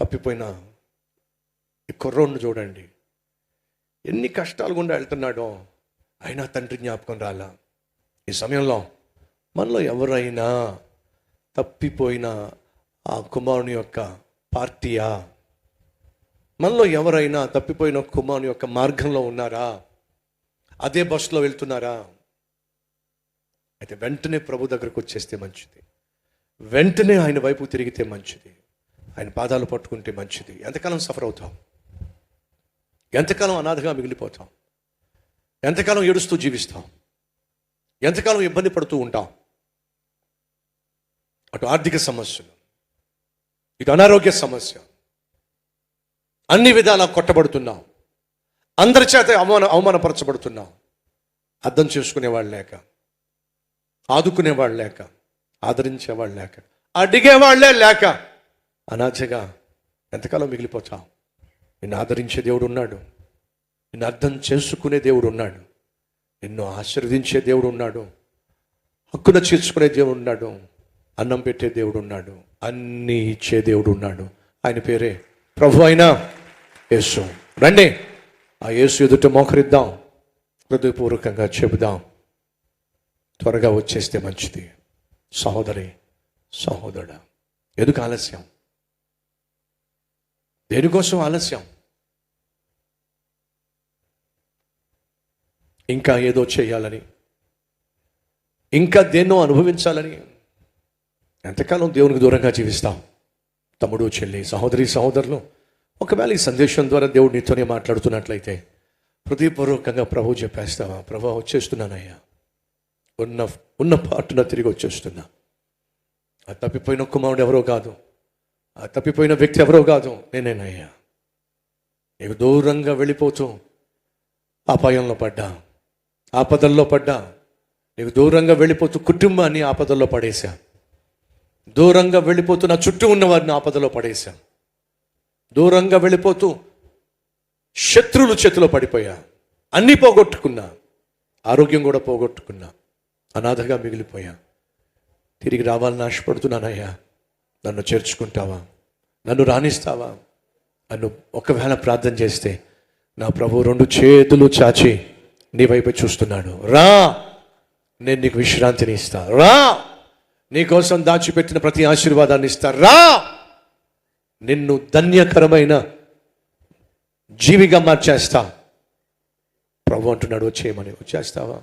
తప్పిపోయిన. ఈ కుర్రోడ్ని చూడండి. ఎన్ని కష్టాలు గుండా వెళ్తున్నాడో. అయినా తండ్రి జ్ఞాపకం రాలా. ఈ సమయంలో మనలో ఎవరైనా తప్పిపోయిన ఆ కుమారుని యొక్క పార్టీయా? మనలో ఎవరైనా తప్పిపోయిన కుమారుని యొక్క మార్గంలో ఉన్నారా? అదే బస్సులో వెళ్తున్నారా? అయితే వెంటనే ప్రభు దగ్గరకు వచ్చేస్తే మంచిది. వెంటనే ఆయన వైపు తిరిగితే మంచిది. ఆయన పాదాలు పట్టుకుంటే మంచిది. ఎంతకాలం సఫర్ అవుతాం? ఎంతకాలం అనాథగా మిగిలిపోతాం? ఎంతకాలం ఏడుస్తూ జీవిస్తాం? ఎంతకాలం ఇబ్బంది పడుతూ ఉంటాం? అటు ఆర్థిక సమస్యలు ఇటు అనారోగ్య సమస్య. అన్ని విధాలా కొట్టబడుతున్నాం. అందరి చేత అవమాన అవమానపరచబడుతున్నాం. అర్థం చేసుకునేవాళ్ళు లేక ఆదుకునేవాళ్ళు లేక ఆదరించేవాళ్ళు లేక అడిగేవాళ్ళే లేక అనాథగా ఎంతకాలం మిగిలిపోతాం? నిన్ను ఆదరించే దేవుడు ఉన్నాడు. నిన్ను అర్థం చేసుకునే దేవుడు ఉన్నాడు. నిన్ను ఆశీర్వదించే దేవుడు ఉన్నాడు. హక్కున చేర్చుకునే దేవుడు ఉన్నాడు. అన్నం పెట్టే దేవుడు ఉన్నాడు. అన్నీ ఇచ్చే దేవుడు ఉన్నాడు. ఆయన పేరే ప్రభు అయినా యేసు. రండి. ఆ యేసు ఎదుట మోకరిద్దాం. హృదయపూర్వకంగా చెబుదాం. త్వరగా వచ్చేస్తే మంచిది. సహోదరి సహోదరుడా ఎందుకు ఆలస్యం? దేనికోసం ఆలస్యం ఇంకా ఏదో చేయాలని ఇంకా దేన్నో అనుభవించాలని ఎంతకాలం దేవునికి దూరంగా జీవిస్తాం. తమ్ముడు చెల్లి సహోదరి సహోదరులు ఒకవేళ ఈ సందేశం ద్వారా దేవుడు నీతోనే మాట్లాడుతున్నట్లయితే హృదయపూర్వకంగా ప్రభు చెప్పేస్తావా? ప్రభు వచ్చేస్తున్నానయ్యా. ఉన్న ఉన్న పాటున తిరిగి వచ్చేస్తున్నా. ఆ తప్పిపోయిన కుమారుడు ఎవరో కాదు. ఆ తప్పిపోయిన వ్యక్తి ఎవరో కాదు. నేనేనయ్యా నీకు దూరంగా వెళ్ళిపోతూ అపాయంలో పడ్డా. ఆపదల్లో పడ్డా. నీకు దూరంగా వెళ్ళిపోతూ కుటుంబాన్ని ఆపదల్లో పడేశా. దూరంగా వెళ్ళిపోతూ నా చుట్టూ ఉన్న వారిని ఆపదలో పడేశా. దూరంగా వెళ్ళిపోతూ శత్రులు చేతిలో పడిపోయా. అన్నీ పోగొట్టుకున్నా. ఆరోగ్యం కూడా పోగొట్టుకున్నా. అనాథగా మిగిలిపోయా. తిరిగి రావాలని ఆశపడుతున్నానయ్యా. నన్ను చేర్చుకుంటావా? నన్ను రాణిస్తావా? నన్ను ఒకవేళ ప్రార్థన చేస్తే నా ప్రభు రెండు చేతులు చాచి నీ వైపు చూస్తున్నాడు. రా! నేను నీకు విశ్రాంతిని ఇస్తా. రా! నీకోసం దాచిపెట్టిన ప్రతి ఆశీర్వాదాన్ని ఇస్తా. రా! నిన్ను ధన్యకరమైన జీవిగా మార్చేస్తా. ప్రభు అంటున్నాడు వచ్చేయమని. వచ్చేస్తావా?